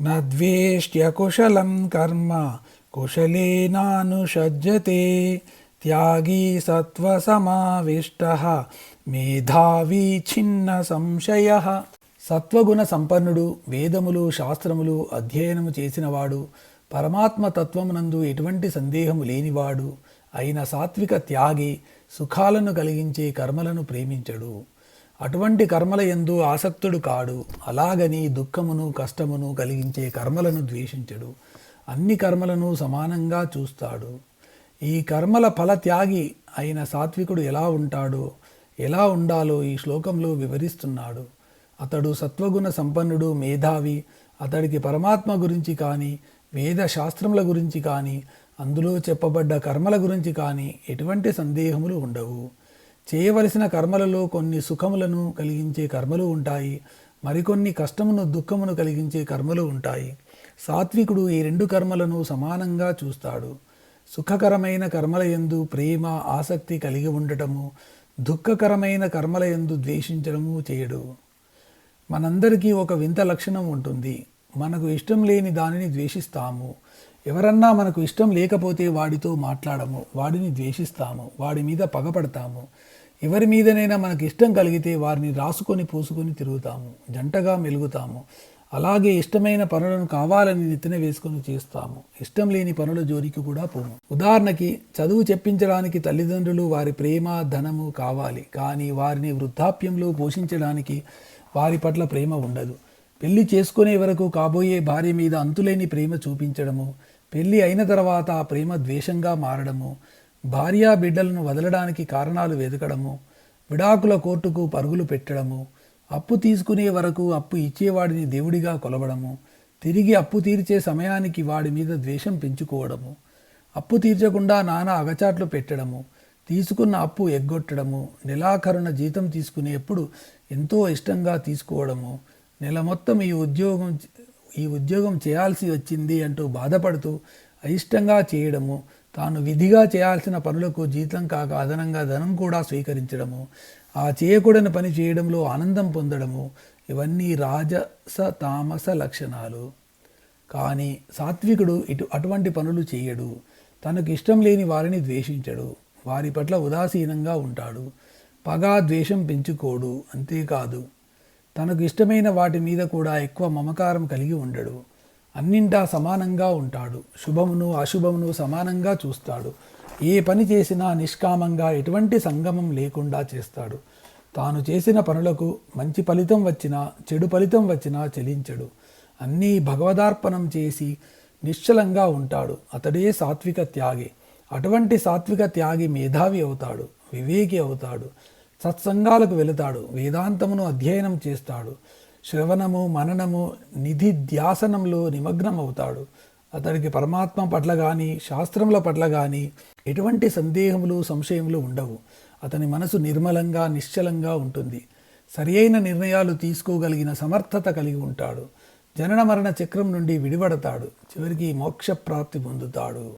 न द्वेष्ट्य कुशलं कर्म कुशलेनानुषज्यते त्यागी సత్వసమావిష్టः మేధావి చిన్న సంశయ సత్వగుణ సంపన్నుడు వేదములు శాస్త్రములు అధ్యయనము చేసినవాడు పరమాత్మ తత్వమునందు ఎటువంటి సందేహము లేనివాడు అయిన సాత్విక త్యాగి సుఖాలను కలిగించే కర్మలను ప్రేమించడు అటువంటి కర్మల యందు ఆసక్తుడు కాడు. అలాగని దుఃఖమును కష్టమును కలిగించే కర్మలను ద్వేషించడు. అన్ని కర్మలను సమానంగా చూస్తాడు. ఈ కర్మల ఫల త్యాగి అయిన సాత్వికుడు ఎలా ఉంటాడో? ఎలా ఉండాలో ఈ శ్లోకంలో వివరిస్తున్నాడు. అతడు సత్వగుణ సంపన్నుడు మేధావి. అతడికి పరమాత్మ గురించి కానీ వేద శాస్త్రముల గురించి కానీ అందులో చెప్పబడ్డ కర్మల గురించి కానీ ఎటువంటి సందేహములు ఉండవు. చేయవలసిన కర్మలలో కొన్ని సుఖములను కలిగించే కర్మలు ఉంటాయి. మరికొన్ని కష్టమును దుఃఖమును కలిగించే కర్మలు ఉంటాయి. సాత్వికుడు ఈ రెండు కర్మలను సమానంగా చూస్తాడు. సుఖకరమైన కర్మల యందు ప్రేమ ఆసక్తి కలిగి ఉండటము దుఃఖకరమైన కర్మల యందు ద్వేషించడము చేయడు. మనందరికీ ఒక వింత లక్షణం ఉంటుంది. మనకు ఇష్టం లేని దానిని ద్వేషిస్తాము. ఎవరన్నా మనకు ఇష్టం లేకపోతే వాడితో మాట్లాడము వాడిని ద్వేషిస్తాము వాడి మీద పగపడతాము. ఎవరి మీదనైనా మనకు ఇష్టం కలిగితే వారిని రాసుకొని పూసుకొని తిరుగుతాము జంటగా మెలుగుతాము. అలాగే ఇష్టమైన పనులను కావాలని నెత్తిన వేసుకొని చేస్తాము. ఇష్టం లేని పనుల జోలికి కూడా పోము. ఉదాహరణకి చదువు చెప్పించడానికి తల్లిదండ్రులు వారి ప్రేమ ధనము కావాలి. కానీ వారిని వృద్ధాప్యంలో పోషించడానికి వారి పట్ల ప్రేమ ఉండదు. పెళ్ళి చేసుకునే వరకు కాబోయే భార్య మీద అంతులేని ప్రేమ చూపించడము పెళ్ళి అయిన తర్వాత ఆ ప్రేమ ద్వేషంగా మారడము భార్యా బిడ్డలను వదలడానికి కారణాలు వెతకడము విడాకుల కోర్టుకు పరుగులు పెట్టడము అప్పు తీసుకునే వరకు అప్పు ఇచ్చేవాడిని దేవుడిగా కొలవడము తిరిగి అప్పు తీర్చే సమయానికి వాడి మీద ద్వేషం పెంచుకోవడము అప్పు తీర్చకుండా నానా అగచాట్లు పెట్టడము తీసుకున్న అప్పు ఎగ్గొట్టడము నెలాఖరున జీతం తీసుకునేప్పుడు ఎంతో ఇష్టంగా తీసుకోవడము నెల మొత్తం ఈ ఉద్యోగం ఈ ఉద్యోగం చేయాల్సి వచ్చింది అంటూ బాధపడుతూ అయిష్టంగా చేయడము తాను విధిగా చేయాల్సిన పనులకు జీతం కాక అదనంగా ధనం కూడా స్వీకరించడము ఆ చేయకూడని పని చేయడంలో ఆనందం పొందడము ఇవన్నీ రాజస తామస లక్షణాలు. కానీ సాత్వికుడు ఇటు అటువంటి పనులు చేయడు. తనకు ఇష్టం లేని వారిని ద్వేషించడు. వారి పట్ల ఉదాసీనంగా ఉంటాడు. పగా ద్వేషం పెంచుకోడు. అంతేకాదు తనకు ఇష్టమైన వాటి మీద కూడా ఎక్కువ మమకారం కలిగి ఉండడు. అన్నింటా సమానంగా ఉంటాడు. శుభమును అశుభమును సమానంగా చూస్తాడు. ఏ పని చేసినా నిష్కామంగా ఎటువంటి సంగమం లేకుండా చేస్తాడు. తాను చేసిన పనులకు మంచి ఫలితం వచ్చినా చెడు ఫలితం వచ్చినా చెలించడు. అన్నీ భగవదార్పణం చేసి నిశ్చలంగా ఉంటాడు. అతడే సాత్విక త్యాగి. అటువంటి సాత్విక త్యాగి మేధావి అవుతాడు. వివేకి అవుతాడు. సత్సంగాలకు వెళతాడు. వేదాంతమును అధ్యయనం చేస్తాడు. శ్రవణము మననము నిధి ధ్యాసనంలో నిమగ్నం అవుతాడు అతడికి పరమాత్మ పట్ల కానీ శాస్త్రముల పట్ల కానీ ఎటువంటి సందేహములు సంశయములు ఉండవు. అతని మనసు నిర్మలంగా నిశ్చలంగా ఉంటుంది. సరి అయిన నిర్ణయాలు తీసుకోగలిగిన సమర్థత కలిగి ఉంటాడు. జనన మరణ చక్రం నుండి విడిపడతాడు. చివరికి మోక్ష ప్రాప్తి పొందుతాడు.